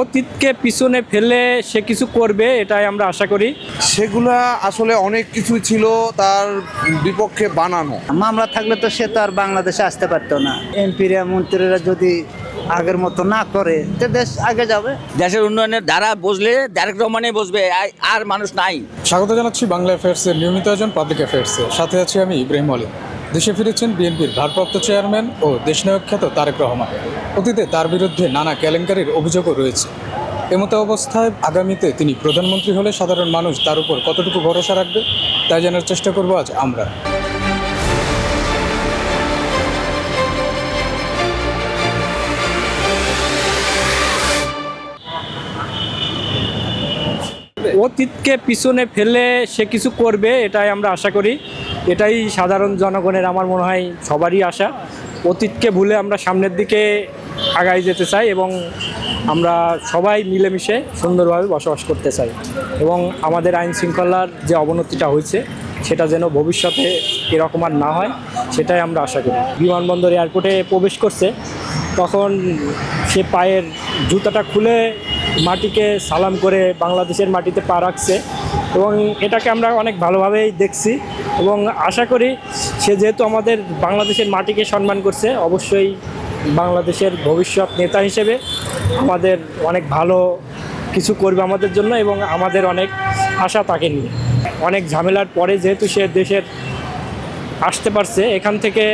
অতীতকে পিছনে ফেলে সে কিছু করবে এটাই আমরা আশা করি। সেগুলা আসলে অনেক কিছু ছিল তার বিপক্ষে বানানো। মামলা থাকলে তো সে তো আর বাংলাদেশে আসতে পারতো না। এমপিরা মন্ত্রীরা যদি আগের মতো না করে তো দেশ আগে যাবে। দেশের উন্নয়নের ধারা বসলে ডাইরেক্ট রহমানে বসবে আর মানুষ নাই। স্বাগত জানাচ্ছি বাংলা অ্যাফেয়ার্সের নিয়মিত আয়োজন পাবলিক অ্যাফেয়ার্সে সাথে আছি আমি ইব্রাহিম আলী। দেশে ফিরেছেন বিএনপির ভারপ্রাপ্ত চেয়ারম্যান ও দেশনায়ক খ্যাত তারেক রহমান। অতীতে তার বিরুদ্ধে নানা কেলেঙ্কারির অভিযোগও রয়েছে। এমতো অবস্থায় আগামীতে তিনি প্রধানমন্ত্রী হলে সাধারণ মানুষ তার উপর কতটুকু ভরসা রাখবে তাই জানার চেষ্টা করব আজ আমরা। অতীতকে পিছনে ফেলে সে কিছু করবে, এটাই আমরা আশা করি। এটাই সাধারণ জনগণের আমার মনে হয় সবারই আশা। অতীতকে ভুলে আমরা সামনের দিকে আগাই যেতে চাই এবং আমরা সবাই মিলেমিশে সুন্দরভাবে বসবাস করতে চাই এবং আমাদের আইন শৃঙ্খলার যে অবনতিটা হয়েছে, সেটা যেন ভবিষ্যতে এরকম আর না হয়, সেটাই আমরা আশা করি। বিমানবন্দর এয়ারপোর্টে প্রবেশ করছে, তখন সে পায়ের জুতাটা খুলে মাটিকে সালাম করে বাংলাদেশের মাটিতে পা রাখছে এবং এটাকে আমরা অনেক ভালোভাবেই দেখছি এবং আশা করি সে যেহেতু আমাদের বাংলাদেশের মাটিকে সম্মান করছে, অবশ্যই বাংলাদেশের ভবিষ্যৎ নেতা হিসেবে আমাদের অনেক ভালো কিছু করবে আমাদের জন্য এবং আমাদের অনেক আশা তাকে নিয়ে। অনেক ঝামেলার পরে যেহেতু সে দেশের আসতে পারছে, এখান থেকে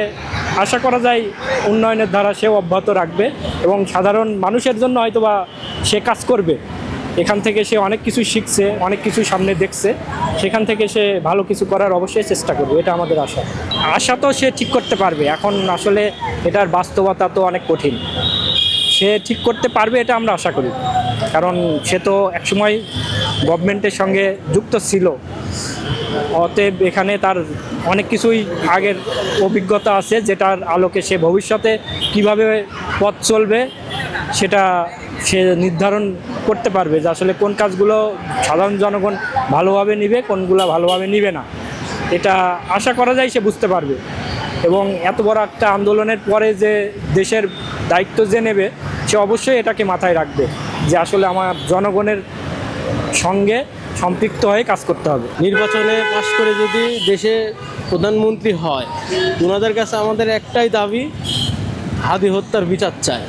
আশা করা যায় উন্নয়নের ধারা সেও অব্যাহত রাখবে এবং সাধারণ মানুষের জন্য হয়তোবা সে কাজ করবে। এখান থেকে সে অনেক কিছু শিখছে, অনেক কিছু সামনে দেখছে। সেখান থেকে সে ভালো কিছু করার অবশ্যই চেষ্টা করবে, এটা আমাদের আশা। আশা তো সে ঠিক করতে পারবে, এখন আসলে এটার বাস্তবতা তো অনেক কঠিন। সে ঠিক করতে পারবে এটা আমরা আশা করি। কারণ সে তো একসময় গভর্নমেন্টের সঙ্গে যুক্ত ছিল। অতএব এখানে তার অনেক কিছুই আগের অভিজ্ঞতা আছে, যেটার আলোকে সে ভবিষ্যতে কীভাবে পথ চলবে, সেটা সে নির্ধারণ করতে পারবে যে আসলে কোন কাজগুলো সাধারণ জনগণ ভালোভাবে নিবে, কোনগুলো ভালোভাবে নিবে না। এটা আশা করা যায় সে বুঝতে পারবে। এবং এত বড় একটা আন্দোলনের পরে যে দেশের দায়িত্ব যে নেবে, সে অবশ্যই এটাকে মাথায় রাখবে যে আসলে আমার জনগণের সঙ্গে সম্পৃক্ত হয়ে কাজ করতে হবে। নির্বাচনে পাশ করে যদি দেশে প্রধানমন্ত্রী হয়, ওনাদের কাছে আমাদের একটাই দাবি, হাদি হত্যার বিচার চাই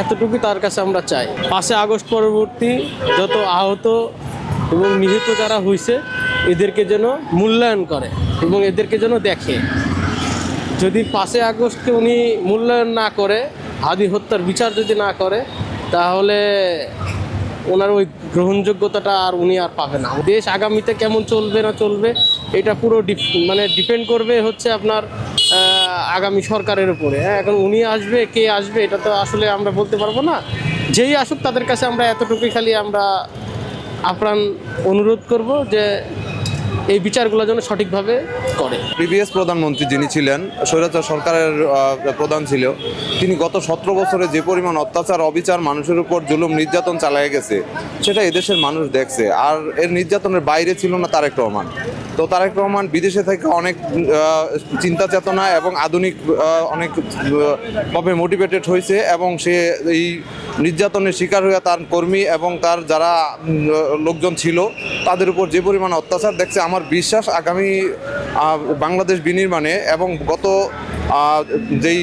এতটুকু তার কাছে আমরা চাই। পাঁচে আগস্ট পরবর্তী যত আহত এবং নিহত যারা হয়েছে এদেরকে যেন মূল্যায়ন করে এবং এদেরকে যেন দেখে। যদি পাঁচে আগস্টকে উনি মূল্যায়ন না করে, আদি হত্যার বিচার যদি না করে, তাহলে ওনার ওই গ্রহণযোগ্যতাটা আর উনি আর পাবে না। দেশ আগামীতে কেমন চলবে না চলবে, এটা পুরো মানে ডিপেন্ড করবে হচ্ছে আপনার আগামী সরকারের উপরে। হ্যাঁ এখন উনি আসবে, কে আসবে, এটা তো আসলে আমরা বলতে পারব না। যেই আসুক, তাদের কাছে আমরা এতটুকুই খালি আমরা আপ্রাণ অনুরোধ করব যে এই বিচারগুলো যেন সঠিকভাবে করে। প্রিভিয়াস প্রধানমন্ত্রী যিনি ছিলেন, স্বৈরাচার সরকারের প্রধান ছিল, তিনি গত সতেরো বছরে যে পরিমাণ অত্যাচার, অবিচার মানুষের উপর জুলুম নির্যাতন চালায় গেছে, সেটা এদেশের মানুষ দেখছে। আর এর নির্যাতনের বাইরে ছিল না তারেক রহমান তো তারেক রহমান বিদেশে থেকে অনেক চিন্তা চেতনা এবং আধুনিক অনেক ভাবে মোটিভেটেড হয়েছে এবং সে এই নির্যাতনের শিকার হয়ে তার কর্মী এবং তার যারা লোকজন ছিল, তাদের উপর যে পরিমাণ অত্যাচার দেখছে আমার বিশ্বাস আগামী বাংলাদেশ বিনির্মাণে এবং গত যেই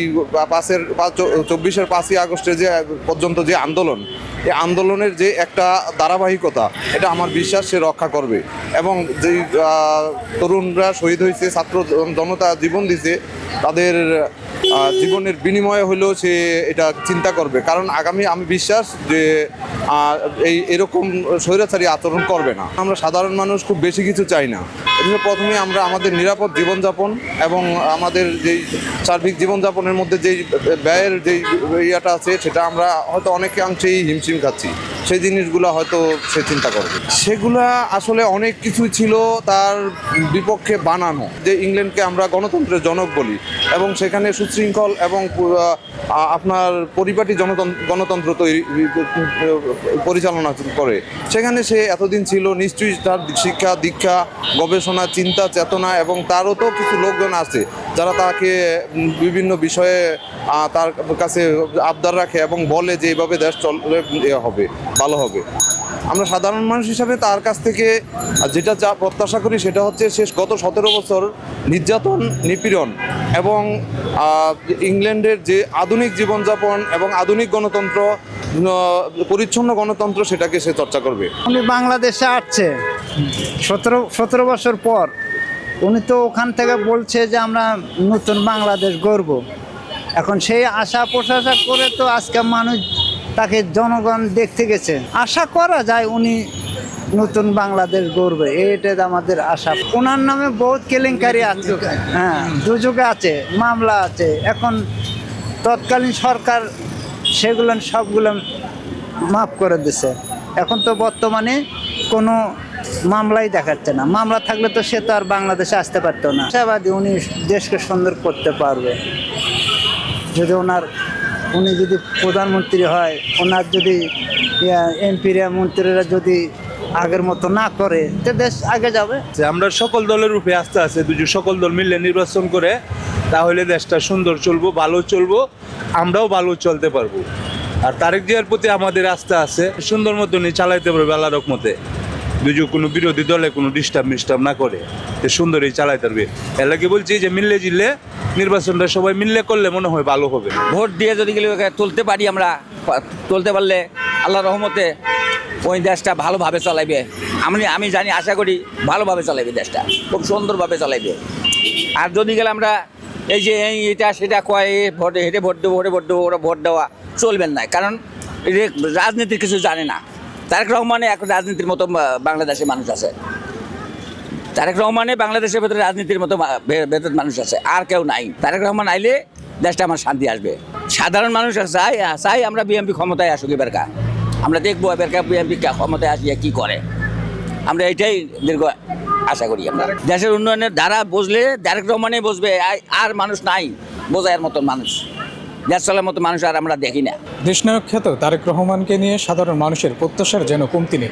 পাঁচের, পাঁচ, চব্বিশের পাঁচই আগস্টে যে পর্যন্ত যে আন্দোলন এই আন্দোলনের যে একটা ধারাবাহিকতা, এটা আমার বিশ্বাস সে রক্ষা করবে। এবং যেই তরুণরা শহীদ হয়েছে, ছাত্র জনতা জীবন দিছে তাদের জীবনের বিনিময়ে হলেও সে এটা চিন্তা করবে। কারণ আগামী, আমি বিশ্বাস যে এই এরকম স্বৈরাচারী আচরণ করবে না। আমরা সাধারণ মানুষ খুব বেশি কিছু চাই না। এজন্য প্রথমে আমরা আমাদের নিরাপদ জীবনযাপন এবং আমাদের যেই সার্বিক জীবনযাপনের মধ্যে যেই ব্যয়ের যেই ইয়েটা আছে, সেটা আমরা হয়তো অনেকাংশেই হিমশিম খাচ্ছি। সেই জিনিসগুলো হয়তো সে চিন্তা করবে। সেগুলা আসলে অনেক কিছুই ছিল তার বিপক্ষে বানানো। যে ইংল্যান্ডকে আমরা গণতন্ত্রের জনক বলি এবং সেখানে সুশৃঙ্খল এবং আপনার পরিপাটি গণতন্ত্র তৈরি, পরিচালনা করে। সেখানে সে এতদিন ছিল, নিশ্চয়ই তার শিক্ষা, দীক্ষা, গবেষণা, চিন্তা, চেতনা এবং তারও তো কিছু লোকজন আছে, যারা তাকে বিভিন্ন বিষয়ে তার কাছে আবদার রাখে এবং বলে যে এইভাবে দেশ ইয়ে হবে, ভালো হবে। আমরা সাধারণ মানুষ হিসাবে তার কাছ থেকে যেটা যা প্রত্যাশা করি সেটা হচ্ছে শেষ গত সতেরো বছর নির্যাতন, নিপীড়ন এবং ইংল্যান্ডের যে আধুনিক জীবনযাপন এবং আধুনিক গণতন্ত্র পরিচ্ছন্ন গণতন্ত্র সেটাকে সে চর্চা করবে। উনি বাংলাদেশে আসছে। সতেরো সতেরো বছর পর উনি তো ওখান থেকে বলছে যে আমরা নতুন বাংলাদেশ গড়ব। এখন সেই আশা প্রশাসা করে তো আজকে মানুষ তাকে জনগণ দেখতে গেছে। আশা করা যায় উনি নতুন বাংলাদেশ গড়বে। এটা আমাদের আশা। ওনার নামে বহুত কেলেঙ্কারি আছে। হ্যাঁ দুযোগে আছে, মামলা আছে। এখন তৎকালীন সরকার সেগুলো সবগুলো মাফ করে দিছে। এখন তো বর্তমানে কোনো মামলাই দেখাচ্ছে না। মামলা থাকলে তো সে তো আর বাংলাদেশে আসতে পারতো না। সেবাদী উনি দেশকে সুন্দর করতে পারবে। যদি ওনার উনি যদি প্রধানমন্ত্রী হয়, ওনার যদি এমপিরা মন্ত্রীরা যদি আগের মতো না করে, তো দেশ আগে যাবে। আমরা সকল দলের রূপে আস্তে আছে, দুজন সকল দল মিলে নির্বাচন করে, তাহলে দেশটা সুন্দর চলবো, ভালো চলবো, আমরাও ভালো চলতে পারব। আর তারেক জিয়ার প্রতি আমাদের আস্থা আছে, সুন্দর মতনই চালাইতে পারবে আল্লাহ রকমতে দুজন কোনো বিরোধী দলে কোনো ডিস্টার্ব মিস্টার্ব না করে সুন্দরই চালাইতে পারবে। এর লাগে বলছি যে মিললে জিললে নির্বাচনটা সবাই মিললে করলে মনে হয় ভালো হবে। ভোট দিয়ে যদি তুলতে পারি আমরা তুলতে পারলে আল্লাহ রহমতে ওই দেশটা ভালোভাবে চালাইবে। আমি আমি জানি, আশা করি ভালোভাবে চালাইবে দেশটা, খুব সুন্দরভাবে চালাইবে। আর যদি গেলে আমরা এই যে এই এটা সেটা কয় ভোট, হেঁটে ভোট দেবো ভোটে ভোট দেবো, ওরা ভোট দেওয়া চলবেন না। কারণ রাজনীতির কিছু জানে না। তারেক রহমানে এখন রাজনীতির মতো বাংলাদেশের মানুষ আছে। তারেক রহমানে বাংলাদেশের ভেতরে রাজনীতির মতো ভেতর মানুষ আছে, আর কেউ নাই। তারেক রহমান আইলে দেশটা আমার শান্তি আসবে। সাধারণ মানুষ চাই চাই আমরা বিএমপি ক্ষমতায় আসুক এবারকা আমরা দেখব এবারকা বিএমপি ক্ষমতায় আসিয়া কি করে। আমরা এটাই দীর্ঘ আশা করি আমরা। দেশের উন্নয়নের দ্বারা বুঝলে তারেক রহমানে আই- আর মানুষ নাই, বোঝার মতন মানুষ। দেশ চলার মতো মানুষ আর আমরা দেখি না। দেশনায়ক খ্যাত তারেক রহমানকে নিয়ে সাধারণ মানুষের প্রত্যাশার যেন কমতি নেই।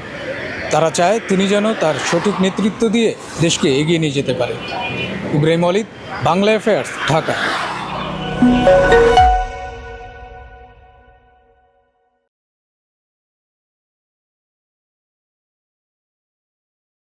তারা চায় তিনি যেন তার সঠিক নেতৃত্ব দিয়ে দেশকে এগিয়ে নিয়ে যেতে পারে। ইব্রাহিম অলিদ বাংলা অ্যাফেয়ার্স ঢাকা।